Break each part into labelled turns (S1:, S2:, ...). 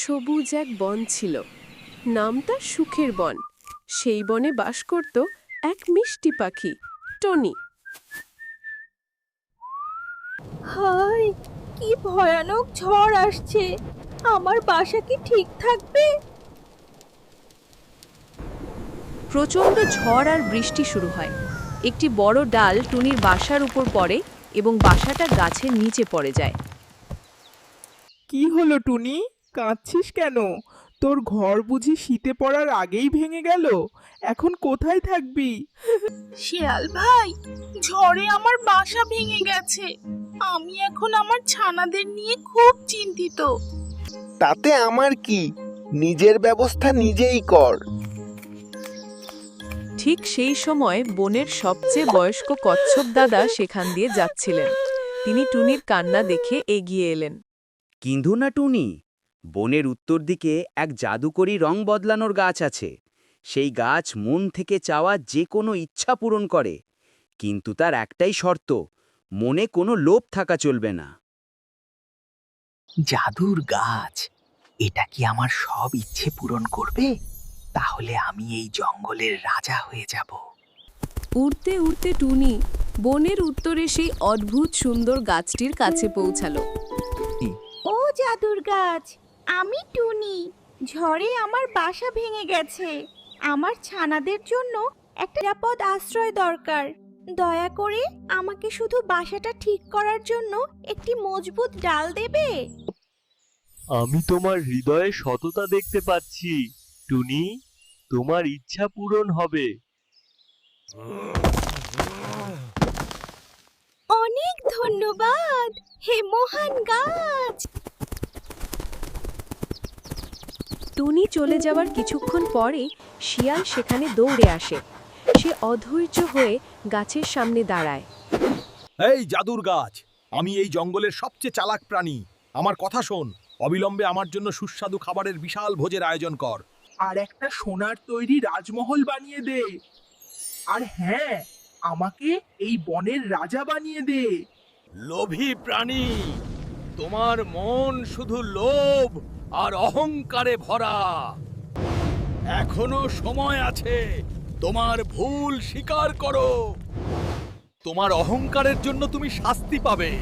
S1: সবুজ এক বন ছিল। নামটা সুখের বন। সেই বনে বাস করত এক মিষ্টি পাখি টনি।
S2: হায় কি ভয়ানক ঝড় আসছে। আমার বাসা কি ঠিক থাকবে?
S3: প্রচণ্ড ঝড় আর বৃষ্টি শুরু হয়। একটি বড় ডাল টুনির বাসার উপর পড়ে এবং বাসাটা গাছের নিচে পড়ে যায়।
S4: কি হলো টুনি? কাঁদছিস কেন? তোর ঘর বুঝি শীতে পড়ার আগেই ভেঙে গেল। এখন কোথায় থাকবি?
S5: শিয়াল ভাই ঝড়ে আমার বাসা ভেঙে গেছে। আমি এখন আমার ছানাদের নিয়ে খুব চিন্তিত।
S6: তাতে আমার কি? নিজের ব্যবস্থা নিজেই কর।
S3: ঠিক সেই সময় বনের সবচেয়ে বয়স্ক কচ্ছপ দাদা সেখান দিয়ে যাচ্ছিলেন। তিনি টুনির কান্না দেখে এগিয়ে এলেন।
S7: কিন্তু না টুনি? বনের উত্তর দিকে এক জাদুকরী রং বদলানোর গাছ আছে। সেই গাছ মন থেকে চাওয়া যে কোনো ইচ্ছা পূরণ করে কিন্তু তার একটাই শর্ত মনে কোনো লোভ থাকা চলবে না।
S8: জাদুর গাছ এটা কি আমার সব ইচ্ছে পূরণ করবে? তাহলে আমি এই জঙ্গলের রাজা হয়ে যাব।
S1: উড়তে উড়তে টুনি বনের উত্তরে সেই অদ্ভুত সুন্দর গাছটির কাছে পৌঁছালো।
S2: ও জাদুর গাছ আমি টুনি। ঝড়ে আমার বাসা ভেঙে গেছে। আমার ছানাদের জন্য একটা নিরাপদ আশ্রয় দরকার। দয়া করে আমাকে শুধু বাসাটা ঠিক করার জন্য একটি মজবুত ডাল দেবে?
S9: আমি তোমার হৃদয়ে সততা দেখতে পাচ্ছি টুনি। তোমার ইচ্ছা পূরণ হবে।
S2: অনেক ধন্যবাদ হে মহান গাছ!
S3: টুনি চলে যাওয়ার কিছুক্ষণ পরে শিয়াল সেখানে দৌড়ে আসে। সে অধৈর্য হয়ে গাছের সামনে দাঁড়ায়।
S10: এই জাদুর গাছ আমি এই জঙ্গলের সবচেয়ে চালাক প্রাণী। আমার কথা শোন অবিলম্বে আমার জন্য সুস্বাদু খাবারের বিশাল ভোজের আয়োজন কর।
S4: আর একটা সোনার তৈরি রাজমহল বানিয়ে দে। আর হ্যাঁ আমাকে এই বনের রাজা বানিয়ে দে।
S10: লোভী প্রাণী! তোমার মন শুধু লোভ আর অহংকারে ভরা। এখনও সময় আছে, তোমার ভুল স্বীকার করো। তোমার অহংকারের জন্য তুমি শাস্তি পাবে।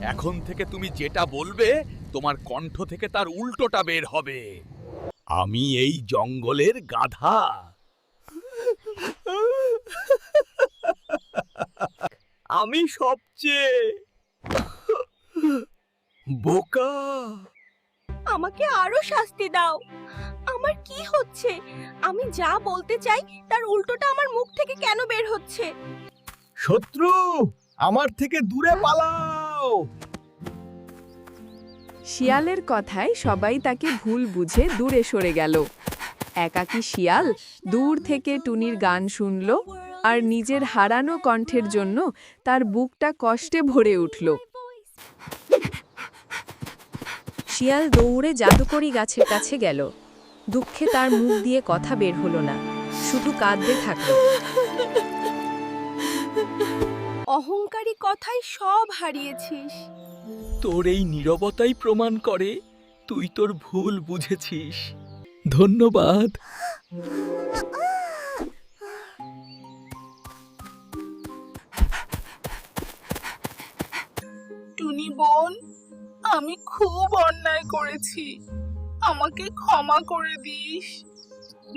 S10: এখন থেকে তুমি যেটা বলবে, তোমার কণ্ঠ থেকে তার উল্টোটা বের হবে। আমি এই জঙ্গলের গাধা।
S9: আমি সবচেয়ে
S10: বোকা।
S2: আমাকে আরও শাস্তি দাও। আমার কি হচ্ছে? আমি যা বলতে চাই তার উল্টোটা আমার মুখ থেকে কেন বের হচ্ছে?
S10: শত্রু আমার থেকে দূরে পালাও।
S1: শিয়ালের কথায় সবাই তাকে ভুল বুঝে দূরে সরে গেল। একাকী শিয়াল দূর থেকে টুনির গান শুনল আর নিজের হারানো কণ্ঠের জন্য তার বুকটা কষ্টে ভরে উঠল।
S3: শিয়াল দৌড়ে জাদুকরি গাছের কাছে গেল। দুঃখে তার মুখ দিয়ে কথা বের হলো না। শুধু কাঁদতে থাকল।
S2: অহংকারী কথাই সব হারিয়েছিস।
S9: তোর এই নীরবতাই প্রমাণ করে তুই তোর ভুল বুঝেছিস। ধন্যবাদ।
S5: টুনি বোন আমি খুব অন্যায় করেছি। আমাকে ক্ষমা করে দিস।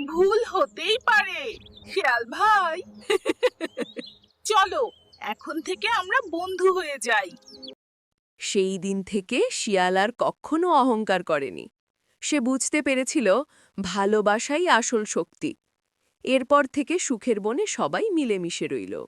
S5: ভুল হতেই পারে, শিয়াল ভাই। চলো, এখন থেকে আমরা বন্ধু হয়ে যাই।
S1: সেই দিন থেকে শিয়াল আর কখনো অহংকার করেনি। সে বুঝতে পেরেছিল ভালোবাসাই আসল শক্তি। এরপর থেকে সুখের বনে সবাই মিলেমিশে রইল।